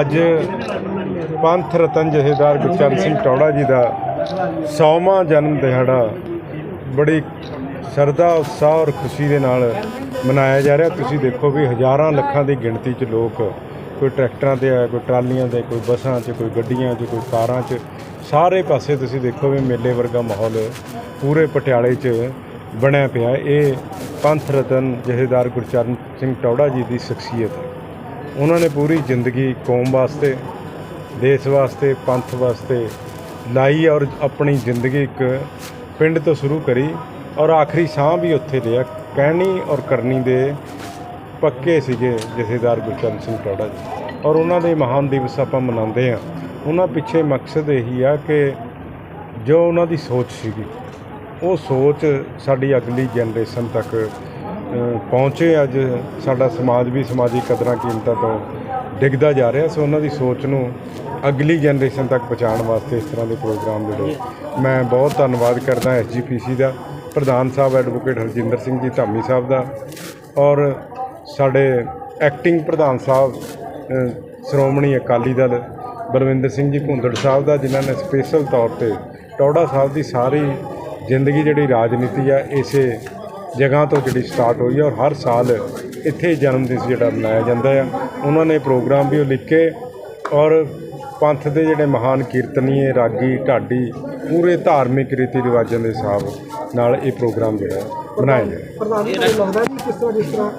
ਅੱਜ ਪੰਥ ਰਤਨ ਜਥੇਦਾਰ ਗੁਰਚਰਨ ਸਿੰਘ ਟੌੜਾ ਜੀ ਦਾ 100ਵਾਂ ਜਨਮ ਦਿਹਾੜਾ ਬੜੀ ਸ਼ਰਧਾ, ਉਤਸ਼ਾਹ ਔਰ ਖੁਸ਼ੀ ਦੇ ਨਾਲ ਮਨਾਇਆ ਜਾ ਰਿਹਾ। ਤੁਸੀਂ ਦੇਖੋ ਵੀ ਹਜ਼ਾਰਾਂ ਲੱਖਾਂ ਦੀ ਗਿਣਤੀ 'ਚ ਲੋਕ ਕੋਈ ਟਰੈਕਟਰਾਂ ਤੇ ਆ, ਕੋਈ ਟਰਾਲੀਆਂ ਤੇ, ਕੋਈ ਬੱਸਾਂ 'ਚ, ਕੋਈ ਗੱਡੀਆਂ 'ਚ, ਕੋਈ ਕਾਰਾਂ 'ਚ, ਸਾਰੇ ਪਾਸੇ ਤੁਸੀਂ ਦੇਖੋ ਵੀ ਮੇਲੇ ਵਰਗਾ ਮਾਹੌਲ ਪੂਰੇ ਪਟਿਆਲੇ 'ਚ ਬਣਿਆ ਪਿਆ। ਇਹ ਪੰਥ ਰਤਨ ਜਥੇਦਾਰ ਗੁਰਚਰਨ ਸਿੰਘ ਟੌੜਾ ਜੀ ਦੀ ਸ਼ਖਸੀਅਤ। ਹੈ ਉਹਨਾਂ ਨੇ ਪੂਰੀ ਜ਼ਿੰਦਗੀ ਕੌਮ ਵਾਸਤੇ, ਦੇਸ਼ ਵਾਸਤੇ, ਪੰਥ ਵਾਸਤੇ ਲਾਈ ਔਰ ਆਪਣੀ ਜ਼ਿੰਦਗੀ ਇੱਕ ਪਿੰਡ ਤੋਂ ਸ਼ੁਰੂ ਕਰੀ ਔਰ ਆਖਰੀ ਸਾਹ ਵੀ ਉੱਥੇ ਲਿਆ, ਕਹਿਣੀ ਔਰ ਕਰਨੀ ਦੇ ਪੱਕੇ ਸੀਗੇ ਜਥੇਦਾਰ ਗੁਰਚਰਨ ਸਿੰਘ ਟੋੜਾ ਜੀ। ਔਰ ਉਹਨਾਂ ਦੇ ਮਹਾਨ ਦਿਵਸ ਆਪਾਂ ਮਨਾਉਂਦੇ ਆ ਉਹਨਾਂ ਪਿੱਛੇ ਮਕਸਦ ਇਹੀ ਆ ਕਿ ਜੋ ਉਹਨਾਂ ਦੀ ਸੋਚ ਸੀਗੀ, ਉਹ ਸੋਚ ਸਾਡੀ ਅਗਲੀ ਜਨਰੇਸ਼ਨ ਤੱਕ ਪਹੁੰਚੇ ਅੱਜ ਸਾਡਾ ਸਮਾਜ ਵੀ ਸਮਾਜਿਕ ਕਦਰਾਂ ਕੀਮਤਾਂ ਤੋਂ ਡਿੱਗਦਾ ਜਾ ਰਿਹਾ, ਸੋ ਉਹਨਾਂ ਦੀ ਸੋਚ ਨੂੰ ਅਗਲੀ ਜਨਰੇਸ਼ਨ ਤੱਕ ਪਹੁੰਚਾਉਣ ਵਾਸਤੇ ਇਸ ਤਰ੍ਹਾਂ ਦੇ ਪ੍ਰੋਗਰਾਮ ਜਿਹੜੇ, ਮੈਂ ਬਹੁਤ ਧੰਨਵਾਦ ਕਰਦਾ ਐਸਜੀਪੀਸੀ ਦਾ, ਪ੍ਰਧਾਨ ਸਾਹਿਬ, ਐਡਵੋਕੇਟ ਹਰਜਿੰਦਰ ਸਿੰਘ ਜੀ, ਧਾਮੀ ਸਾਹਿਬ ਦਾ, ਔਰ ਸਾਡੇ ਐਕਟਿੰਗ ਪ੍ਰਧਾਨ ਸਾਹਿਬ ਸ਼੍ਰੋਮਣੀ ਅਕਾਲੀ ਦਲ, ਬਲਵਿੰਦਰ ਸਿੰਘ ਜੀ ਭੁੰਦੜ ਸਾਹਿਬ ਦਾ, ਜਿਨ੍ਹਾਂ ਨੇ ਸਪੈਸ਼ਲ ਤੌਰ ਤੇ ਟੌੜਾ ਸਾਹਿਬ ਦੀ ਸਾਰੀ ਜ਼ਿੰਦਗੀ ਜਿਹੜੀ ਰਾਜਨੀਤੀ ਆ, ਇਸੇ ਜਗ੍ਹਾ ਤੋਂ ਜਿਹੜੀ ਸਟਾਰਟ ਹੋਈ ਆ ਔਰ ਹਰ ਸਾਲ ਇੱਥੇ ਜਨਮ ਦਿਨ ਜਿਹੜਾ ਮਨਾਇਆ ਜਾਂਦਾ ਆ। ਉਹਨਾਂ ਨੇ ਪ੍ਰੋਗਰਾਮ ਵੀ ਉਹ ਲਿਖੇ ਔਰ ਪੰਥ ਦੇ ਜਿਹੜੇ ਮਹਾਨ ਕੀਰਤਨੀਏ, ਰਾਗੀ, ਢਾਡੀ, ਪੂਰੇ ਧਾਰਮਿਕ ਰੀਤੀ ਰਿਵਾਜਾਂ ਦੇ ਹਿਸਾਬ ਨਾਲ ਇਹ ਪ੍ਰੋਗਰਾਮ ਜਿਹੜਾ ਬਣਾਇਆ ਗਿਆ। ਪ੍ਰਧਾਨ ਜੀ, ਤੁਹਾਨੂੰ ਲੱਗਦਾ ਜੀ ਕਿਸ ਤਰ੍ਹਾਂ ਜਿਸ ਤਰ੍ਹਾਂ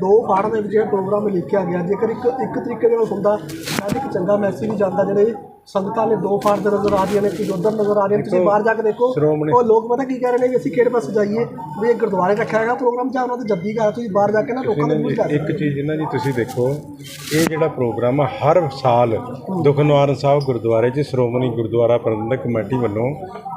ਦੋ ਪਾੜਾਂ ਦੇ ਵਿੱਚ ਇਹ ਪ੍ਰੋਗਰਾਮ ਲਿਖਿਆ ਗਿਆ, ਜੇਕਰ ਇੱਕ ਇੱਕ ਤਰੀਕੇ ਨਾਲ ਹੁੰਦਾ ਸ਼ਾਇਦ ਇੱਕ ਚੰਗਾ ਮੈਸੇਜ ਵੀ ਜਾਂਦਾ ਜਿਹੜੇ ਸੰਗਤਾਂ ਨੇ ਦੋ ਫਾੜ ਦੇ ਨਜ਼ਰ ਆ ਰਹੀਆਂ ਨੇ ਕੁਝ ਉਧਰ ਨਜ਼ਰ ਆ ਰਹੀਆਂ ਤੁਸੀਂ ਬਾਹਰ ਜਾ ਕੇ ਦੇਖੋ। ਉਹ ਲੋਕ ਪਤਾ ਕੀ ਕਹਿ ਰਹੇ ਨੇ ਵੀ ਅਸੀਂ ਕਿਹੜੇ ਪਾਸੇ ਜਾਈਏ? ਵੀ ਇਹ ਗੁਰਦੁਆਰੇ ਰੱਖਿਆ ਹੈਗਾ ਪ੍ਰੋਗਰਾਮ ਜਾਂ ਉਹਨਾਂ ਦੇ ਜੱਦੀ ਘਰ ਤੁਸੀਂ ਬਾਹਰ ਜਾ ਕੇ ਨਾ ਲੋਕਾਂ ਨੂੰ ਪੁੱਛ ਇੱਕ ਚੀਜ਼ ਇਹਨਾਂ ਜੀ ਤੁਸੀਂ ਦੇਖੋ ਇਹ ਜਿਹੜਾ ਪ੍ਰੋਗਰਾਮ ਆ ਹਰ ਸਾਲ ਦੁਖਨਿਵਾਰਨ ਸਾਹਿਬ ਗੁਰਦੁਆਰੇ 'ਚ ਸ਼੍ਰੋਮਣੀ ਗੁਰਦੁਆਰਾ ਪ੍ਰਬੰਧਕ ਕਮੇਟੀ ਵੱਲੋਂ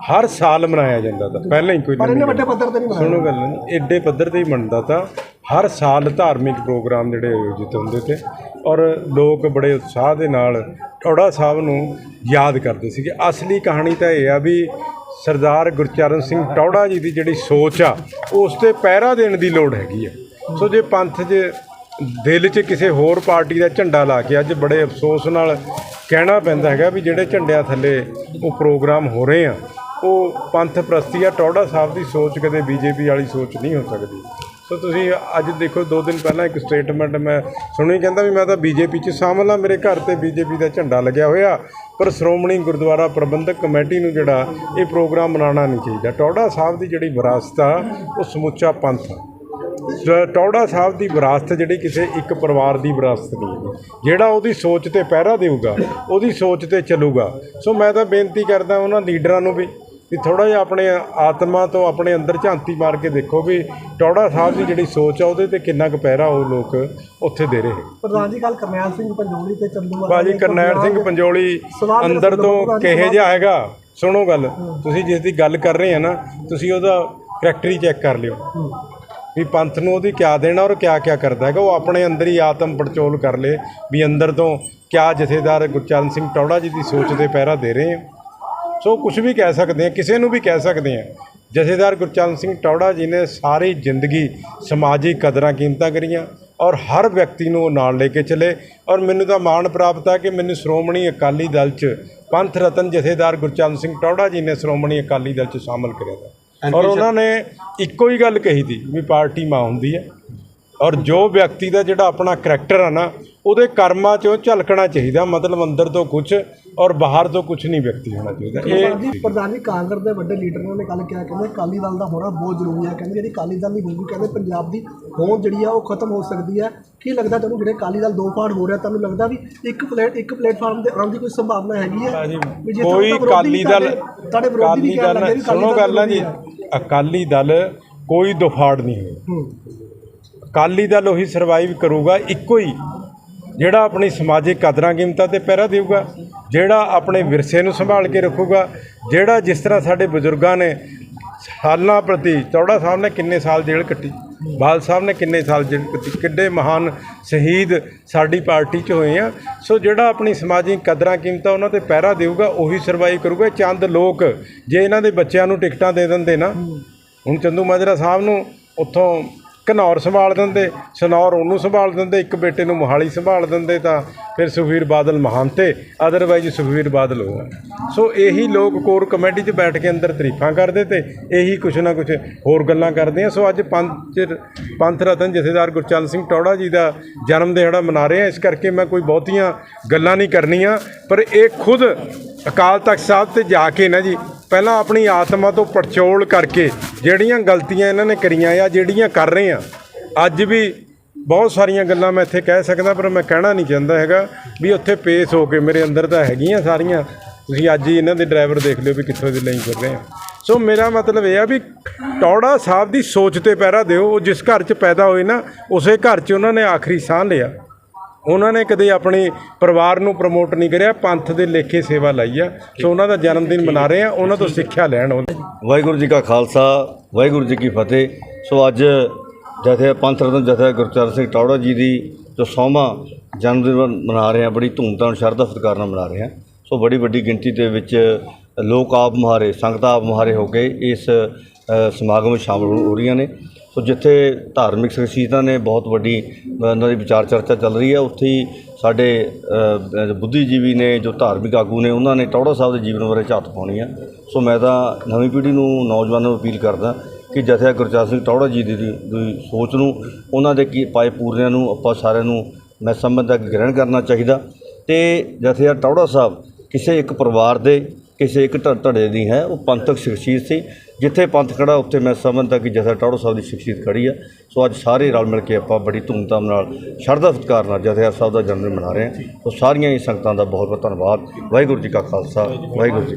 ਹਰ ਸਾਲ ਮਨਾਇਆ ਜਾਂਦਾ ਤਾਂ। ਪਹਿਲਾਂ ਹੀ ਕੋਈ ਵੱਡੇ ਪੱਧਰ ਤੇ ਨਹੀਂ ਸੁਣੋ ਗੱਲ ਨੂੰ, ਏਡੇ ਪੱਧਰ ਤੇ ਹੀ ਮੰਨਦਾ ਤਾਂ। ਹਰ ਸਾਲ ਧਾਰਮਿਕ ਪ੍ਰੋਗਰਾਮ ਜਿਹੜੇ ਆਯੋਜਿਤ ਹੁੰਦੇ ਤੇ ਔਰ ਲੋਕ ਬੜੇ ਉਤਸ਼ਾਹ ਦੇ ਨਾਲ ਟੌੜਾ ਸਾਹਿਬ ਨੂੰ ਯਾਦ ਕਰਦੇ ਸੀਗੇ। ਅਸਲੀ ਕਹਾਣੀ ਤਾਂ ਇਹ ਆ ਵੀ ਸਰਦਾਰ ਗੁਰਚਰਨ ਸਿੰਘ ਟੌੜਾ ਜੀ ਦੀ ਜਿਹੜੀ ਸੋਚ ਆ, ਉਸ ਤੇ ਪਹਿਰਾ ਦੇਣ ਦੀ ਲੋੜ ਹੈਗੀ ਆ। ਸੋ ਜੇ ਪੰਥ 'ਚ ਦਿਲ 'ਚ ਕਿਸੇ ਹੋਰ ਪਾਰਟੀ ਦਾ ਝੰਡਾ ਲਾ ਕੇ ਅੱਜ ਬੜੇ ਅਫਸੋਸ ਨਾਲ ਕਹਿਣਾ ਪੈਂਦਾ ਹੈਗਾ ਵੀ ਜਿਹੜੇ ਝੰਡਿਆਂ ਥੱਲੇ ਉਹ ਪ੍ਰੋਗਰਾਮ ਹੋ ਰਹੇ ਆ, ਉਹ ਪੰਥ ਪ੍ਰਸਤੀ ਆ, ਟੌੜਾ ਸਾਹਿਬ ਦੀ ਸੋਚ ਕਦੇ ਬੀਜੇਪੀ ਵਾਲੀ ਸੋਚ ਨਹੀਂ ਹੋ ਸਕਦੀ। ਸੋ ਤੁਸੀਂ ਅੱਜ ਦੇਖੋ, ਦੋ ਦਿਨ ਪਹਿਲਾਂ ਇੱਕ ਸਟੇਟਮੈਂਟ ਮੈਂ ਸੁਣੀ, ਕਹਿੰਦਾ ਵੀ ਮੈਂ ਤਾਂ ਬੀਜੇਪੀ 'ਚ ਸ਼ਾਮਲ ਆ ਮੇਰੇ ਘਰ ਤੇ ਬੀਜੇਪੀ ਦਾ ਝੰਡਾ ਲੱਗਿਆ ਹੋਇਆ, ਪਰ ਸ਼੍ਰੋਮਣੀ ਗੁਰਦੁਆਰਾ ਪ੍ਰਬੰਧਕ ਕਮੇਟੀ ਨੂੰ ਜਿਹੜਾ ਇਹ ਪ੍ਰੋਗਰਾਮ ਮਨਾਉਣਾ ਨਹੀਂ ਚਾਹੀਦਾ। ਟੌੜਾ ਸਾਹਿਬ ਦੀ ਜਿਹੜੀ ਵਿਰਾਸਤ ਆ, ਉਹ ਸਮੁੱਚਾ ਪੰਥ ਆ। ਜ- ਟੌੜਾ ਸਾਹਿਬ ਦੀ ਵਿਰਾਸਤ ਜਿਹੜੀ ਕਿਸੇ ਇੱਕ ਪਰਿਵਾਰ ਦੀ ਵਿਰਾਸਤ ਨਹੀਂ ਹੈ। ਜਿਹੜਾ ਉਹਦੀ ਸੋਚ ਤੇ ਪਹਿਰਾ ਦੇਊਗਾ, ਉਹਦੀ ਸੋਚ ਤੇ ਚੱਲੂਗਾ। ਸੋ ਮੈਂ ਤਾਂ ਬੇਨਤੀ ਕਰਦਾ ਉਹਨਾਂ ਲੀਡਰਾਂ ਨੂੰ ਵੀ ਵੀ ਥੋੜਾ ਜਿਹਾ ਆਪਣੇ ਆਤਮਾ ਤੋਂ ਆਪਣੇ ਅੰਦਰ ਝਾਂਤੀ ਮਾਰ ਕੇ ਦੇਖੋ ਵੀ ਟੌੜਾ ਸਾਹਿਬ ਦੀ ਜਿਹੜੀ ਸੋਚ ਆ ਉਹਦੇ ਤੇ ਕਿੰਨਾ ਕੁ ਪਹਿਰਾ ਉਹ ਲੋਕ ਉੱਥੇ ਦੇ ਰਹੇ ਪ੍ਰਧਾਨ ਜੀ ਗੱਲ ਕਰਨੈਲ ਸਿੰਘ ਪੰਜੋਲੀ ਤੇ ਚੰਦੂ ਬਾਜੀ ਕਰਨੈਲ ਸਿੰਘ ਪੰਜੋਲੀ ਅੰਦਰ ਤੋਂ ਕਿਹੇ ਜਿਹਾ ਹੈਗਾ? ਸੁਣੋ ਗੱਲ। ਤੁਸੀਂ ਜਿਸ ਦੀ ਗੱਲ ਕਰ ਰਹੇ ਆ ਨਾ ਤੁਸੀਂ ਉਹਦਾ ਕਰੈਕਟਰ ਹੀ ਚੈੱਕ ਕਰ ਲਿਓ। ਵੀ ਪੰਥ ਨੂੰ ਉਹਦੀ ਕਿਆ ਦੇਣਾ ਔਰ ਕਿਆ ਕਿਆ ਕਰਦਾ ਹੈਗਾ। ਉਹ ਆਪਣੇ ਅੰਦਰ ਹੀ ਆਤਮ ਪੜਚੋਲ ਕਰ ਲੇ ਵੀ ਅੰਦਰ ਤੋਂ ਕਿਆ ਜਥੇਦਾਰ ਗੁਰਚਰਨ ਸਿੰਘ ਟੌੜਾ ਜੀ ਦੀ ਸੋਚ ਤੇ ਪਹਿਰਾ ਦੇ ਰਹੇ ਆ। ਸੋ ਕੁਝ ਵੀ ਕਹਿ ਸਕਦੇ ਆ ਕਿਸੇ ਨੂੰ ਵੀ ਕਹਿ ਸਕਦੇ ਆ ਜਥੇਦਾਰ ਗੁਰਚਰਨ ਸਿੰਘ ਟੌੜਾ ਜੀ ਨੇ ਸਾਰੀ ਜ਼ਿੰਦਗੀ ਸਮਾਜਿਕ ਕਦਰਾਂ ਕੀਮਤਾਂ ਕਰੀਆਂ ਔਰ ਹਰ ਵਿਅਕਤੀ ਨੂੰ ਉਹ ਨਾਲ ਲੈ ਕੇ ਚਲੇ ਔਰ ਮੈਨੂੰ ਤਾਂ ਮਾਣ ਪ੍ਰਾਪਤ ਹੈ ਕਿ ਮੈਨੂੰ ਸ਼੍ਰੋਮਣੀ ਅਕਾਲੀ ਦਲ 'ਚ ਪੰਥ ਰਤਨ ਜਥੇਦਾਰ ਗੁਰਚਰਨ ਸਿੰਘ ਟੌੜਾ ਜੀ ਨੇ ਸ਼੍ਰੋਮਣੀ ਅਕਾਲੀ ਦਲ 'ਚ ਸ਼ਾਮਲ ਕਰਿਆ ਔਰ ਉਹਨਾਂ ਨੇ ਇੱਕੋ ਹੀ ਗੱਲ ਕਹੀ ਤੀ ਵੀ ਪਾਰਟੀ ਮਾਂ ਹੁੰਦੀ ਹੈ ਔਰ ਜੋ ਵਿਅਕਤੀ ਦਾ ਜਿਹੜਾ ਆਪਣਾ ਕਰੈਕਟਰ ਆ ਨਾ ਉਹਦੇ ਕਰਮਾਂ 'ਚੋਂ ਝਲਕਣਾ ਚਾਹੀਦਾ ਮਤਲਬ ਅੰਦਰ ਤੋਂ ਕੁਝ ਔਰ ਬਾਹਰ ਤੋਂ ਕੁਝ ਨਹੀਂ ਵਿਅਕਤੀ ਹੋਣਾ ਚਾਹੀਦਾ। ਇਹ ਪ੍ਰਧਾਨ ਕਾਂਗਰਸ ਦੇ ਵੱਡੇ ਲੀਡਰ ਨੇ ਕੱਲ ਕਿਹਾ ਕਹਿੰਦੇ ਅਕਾਲੀ ਦਲ ਦਾ ਹੋਣਾ ਬਹੁਤ ਜ਼ਰੂਰੀ ਹੈ। ਕਹਿੰਦੇ ਜਿਹੜੀ ਅਕਾਲੀ ਦਲ ਦੀ ਹੋਊਗੀ ਕਹਿੰਦੇ ਪੰਜਾਬ ਦੀ ਹੋਂਦ ਜਿਹੜੀ ਆ ਉਹ ਖਤਮ ਹੋ ਸਕਦੀ ਹੈ। ਕੀ ਲੱਗਦਾ ਤੁਹਾਨੂੰ ਜਿਹੜੇ ਅਕਾਲੀ ਦਲ ਦੋ ਪਾਰਟ ਹੋ ਰਿਹਾ ਤੁਹਾਨੂੰ ਲੱਗਦਾ ਵੀ ਇੱਕ ਪਲੇਟ ਇੱਕ ਪਲੇਟਫਾਰਮ ਤੇ ਆਉਣ ਦੀ ਕੋਈ ਸੰਭਾਵਨਾ ਹੈਗੀ ਹੈ? ਕੋਈ ਅਕਾਲੀ ਦਲ ਤੁਹਾਡੇ- ਵਿਰੋਧੀ ਵੀ ਵੀ ਅਕਾਲੀ ਸੁਣੋ ਗੱਲ ਜੀ। ਅਕਾਲੀ ਦਲ ਕੋਈ ਦੁਫਾੜ ਨਹੀਂ ਹੋਇਆ ਅਕਾਲੀ ਦਲ ਉਹੀ ਸਰਵਾਈਵ ਕਰੂਗਾ ਇੱਕੋ ਹੀ ਜਿਹੜਾ ਆਪਣੀ ਸਮਾਜਿਕ ਕਦਰਾਂ ਕੀਮਤਾਂ ਤੇ ਪਹਿਰਾ ਦੇਊਗਾ, ਜਿਹੜਾ ਆਪਣੇ ਵਿਰਸੇ ਨੂੰ ਸੰਭਾਲ ਕੇ ਰੱਖੂਗਾ, ਜਿਹੜਾ ਜਿਸ ਤਰ੍ਹਾਂ ਸਾਡੇ ਬਜ਼ੁਰਗਾਂ ਨੇ ਸਾਲਾਂ ਪ੍ਰਤੀ, ਚੌੜਾ ਸਾਹਿਬ ਨੇ ਕਿੰਨੇ ਸਾਲ ਜੇਲ੍ਹ ਕੱਟੀ ਬਾਲ ਸਾਹਿਬ ਨੇ ਕਿੰਨੇ ਸਾਲ ਜੇਲ੍ਹ ਕੱਟੀ, ਕਿੱਡੇ ਮਹਾਨ ਸ਼ਹੀਦ ਸਾਡੀ ਪਾਰਟੀ 'ਚ ਹੋਏ ਆ। ਸੋ ਜਿਹੜਾ ਆਪਣੀ ਸਮਾਜਿਕ ਕਦਰਾਂ ਕੀਮਤਾਂ ਉਹਨਾਂ ਤੇ ਪਹਿਰਾ ਦੇਊਗਾ, ਉਹੀ ਸਰਵਾਈਵ ਕਰੂਗਾ। ਚੰਦ ਲੋਕ, ਜੇ ਇਹਨਾਂ ਦੇ ਬੱਚਿਆਂ ਨੂੰ ਟਿਕਟਾਂ ਦੇ ਦਿੰਦੇ ਨਾ, ਹੁਣ ਚੰਦੂ ਮਾਜਰਾ ਸਾਹਿਬ ਨੂੰ ਉੱਥੋਂ ਘਨੌਰ ਸੰਭਾਲ ਦਿੰਦੇ, ਸਨੌਰ ਉਹਨੂੰ ਸੰਭਾਲ ਦਿੰਦੇ, ਇੱਕ ਬੇਟੇ ਨੂੰ ਮੋਹਾਲੀ ਸੰਭਾਲ ਦਿੰਦੇ ਤਾਂ ਫਿਰ ਸੁਖਵੀਰ ਬਾਦਲ ਮਹਾਂਤੇ ਅਦਰਵਾਈਜ਼ ਸੁਖਵੀਰ ਬਾਦਲ ਹੋਆ ਸੋ ਇਹੀ ਲੋਕ ਕੋਰ ਕਮੇਟੀ 'ਚ ਬੈਠ ਕੇ ਅੰਦਰ ਤਾਰੀਫਾਂ ਕਰਦੇ ਤੇ ਇਹੀ ਕੁਛ ਨਾ ਕੁਛ ਹੋਰ ਗੱਲਾਂ ਕਰਦੇ ਆ। ਸੋ ਅੱਜ ਪੰਥ ਪੰਥ ਰਤਨ ਜਥੇਦਾਰ ਗੁਰਚਰਨ ਸਿੰਘ ਟੌੜਾ ਜੀ ਦਾ ਜਨਮ ਦਿਹਾੜਾ ਮਨਾ ਰਹੇ ਆ। ਇਸ ਕਰਕੇ ਮੈਂ ਕੋਈ ਬਹੁਤੀਆਂ ਗੱਲਾਂ ਨਹੀਂ ਕਰਨੀਆਂ, ਪਰ ਇਹ ਖੁਦ ਅਕਾਲ ਤਖਤ ਸਾਹਿਬ ਤੇ ਜਾ ਕੇ ਨਾ ਜੀ ਪਹਿਲਾਂ ਆਪਣੀ ਆਤਮਾ ਤੋਂ ਪੜਚੋਲ ਕਰਕੇ ਜਿਹੜੀਆਂ ਗਲਤੀਆਂ ਇਹਨਾਂ ਨੇ ਕਰੀਆਂ ਆ, ਜਿਹੜੀਆਂ ਕਰ ਰਹੇ ਆ। ਅੱਜ ਵੀ ਬਹੁਤ ਸਾਰੀਆਂ ਗੱਲਾਂ ਮੈਂ ਇੱਥੇ ਕਹਿ ਸਕਦਾ, ਪਰ ਮੈਂ ਕਹਿਣਾ ਨਹੀਂ ਚਾਹੁੰਦਾ ਹੈਗਾ ਵੀ ਉੱਥੇ ਪੇਸ਼ ਹੋ ਕੇ ਮੇਰੇ ਅੰਦਰ ਤਾਂ ਹੈਗੀਆਂ ਸਾਰੀਆਂ। ਤੁਸੀਂ ਅੱਜ ਹੀ ਇਹਨਾਂ ਦੇ ਡਰਾਈਵਰ ਦੇਖ ਲਿਓ ਵੀ ਕਿੱਥੋਂ ਦੇ ਲਈ ਕਰ ਰਹੇ ਆ। ਸੋ ਮੇਰਾ ਮਤਲਬ ਇਹ ਆ ਵੀ ਟੌੜਾ ਸਾਹਿਬ ਦੀ ਸੋਚ ਤੇ ਪਹਿਰਾ ਦਿਓ, ਉਹ ਜਿਸ ਘਰ 'ਚ ਪੈਦਾ ਹੋਏ ਨਾ, ਉਸੇ ਘਰ 'ਚ ਉਹਨਾਂ ਨੇ ਆਖਰੀ ਸਾਹ ਲਿਆ। ਉਹਨਾਂ ਨੇ ਕਦੇ ਆਪਣੇ ਪਰਿਵਾਰ ਨੂੰ ਪ੍ਰਮੋਟ ਨਹੀਂ ਕਰਿਆ, ਪੰਥ ਦੇ ਲੇਖੇ ਸੇਵਾ ਲਈ ਆ। ਸੋ ਉਹਨਾਂ ਦਾ ਜਨਮ ਦਿਨ ਮਨਾ ਰਹੇ ਆ, ਉਹਨਾਂ ਤੋਂ ਸਿੱਖਿਆ ਲੈਣ ਉਹ ਵਾਹਿਗੁਰੂ ਜੀ ਕਾ ਖਾਲਸਾ, ਵਾਹਿਗੁਰੂ ਜੀ ਕੀ ਫਤਿਹ। ਸੋ ਅੱਜ ਜਥੇ ਪੰਥ ਰਤਨ ਜਥੇ ਗੁਰਚਰਨ ਸਿੰਘ ਟੌੜਾ ਜੀ ਦੀ ਜੋ ਸੌਵਾਂ ਜਨਮ ਦਿਨ ਮਨਾ ਰਹੇ ਆ, ਬੜੀ ਧੂਮਧਾਮ, ਸ਼ਰਧਾ, ਸਤਿਕਾਰ ਨਾਲ ਮਨਾ ਰਹੇ ਆ। ਸੋ ਬੜੀ ਵੱਡੀ ਗਿਣਤੀ ਦੇ ਵਿੱਚ ਲੋਕ ਆਪ ਮੁਹਾਰੇ, ਸੰਗਤਾਂ ਆਪ ਮੁਹਾਰੇ ਹੋ ਕੇ ਇਸ ਸਮਾਗਮ ਵਿੱਚ ਸ਼ਾਮਲ ਹੋ ਰਹੀਆਂ ਨੇ। ਸੋ ਜਿੱਥੇ ਧਾਰਮਿਕ ਸ਼ਖਸੀਅਤਾਂ ਨੇ ਬਹੁਤ ਵੱਡੀ, ਉਹਨਾਂ ਦੀ ਵਿਚਾਰ ਚਰਚਾ ਚੱਲ ਰਹੀ ਹੈ, ਉੱਥੇ ਹੀ ਸਾਡੇ ਬੁੱਧੀਜੀਵੀ ਨੇ, ਜੋ ਧਾਰਮਿਕ ਆਗੂ ਨੇ, ਉਹਨਾਂ ਨੇ ਟੌੜਾ ਸਾਹਿਬ ਦੇ ਜੀਵਨ ਬਾਰੇ ਝਾਤ ਪਾਉਣੀ ਆ। ਸੋ ਮੈਂ ਤਾਂ ਨਵੀਂ ਪੀੜ੍ਹੀ ਨੂੰ, ਨੌਜਵਾਨਾਂ ਨੂੰ ਅਪੀਲ ਕਰਦਾ ਕਿ ਜਥਿਆ ਗੁਰਚਰਨ ਸਿੰਘ ਟੌੜਾ ਜੀ ਦੀ ਸੋਚ ਨੂੰ, ਉਹਨਾਂ ਦੇ ਕੀ ਪਾਏ ਪੂਰਨਿਆਂ ਨੂੰ, ਆਪਾਂ ਸਾਰਿਆਂ ਨੂੰ ਮੈਂ ਸਮਝਦਾ ਗ੍ਰਹਿਣ ਕਰਨਾ ਚਾਹੀਦਾ। ਤੇ ਜਥਿਆ ਟੌੜਾ ਸਾਹਿਬ, ਕਿਸੇ ਇੱਕ ਪਰਿਵਾਰ ਦੇ, ਕਿਸੇ ਇੱਕ ਧ- ਧੜੇ ਦੀ ਹੈ, ਉਹ ਪੰਥਕ ਸ਼ਖਸੀਅਤ ਸੀ। ਜਿੱਥੇ ਪੰਥ ਖੜਾ, ਉੱਥੇ ਮੈਂ ਸਮਝਦਾ ਕਿ ਜਥਾ ਟਾੜੋ ਸਾਹਿਬ ਦੀ ਸ਼ਖਸੀਅਤ ਖੜੀ ਆ। ਸੋ ਅੱਜ ਸਾਰੇ ਰਲ ਮਿਲ ਕੇ ਆਪਾਂ ਬੜੀ ਧੂਮਧਾਮ ਨਾਲ, ਸ਼ਰਧਾ ਸਤਿਕਾਰ ਨਾਲ ਜਥੇਦਾਰ ਸਾਹਿਬ ਦਾ ਜਨਮ ਦਿਨ ਮਨਾ ਰਹੇ ਹਾਂ। ਸੋ ਸਾਰੀਆਂ ਹੀ ਸੰਗਤਾਂ ਦਾ ਬਹੁਤ ਬਹੁਤ ਧੰਨਵਾਦ। ਵਾਹਿਗੁਰੂ ਜੀ ਕਾ ਖਾਲਸਾ, ਵਾਹਿਗੁਰੂ ਜੀ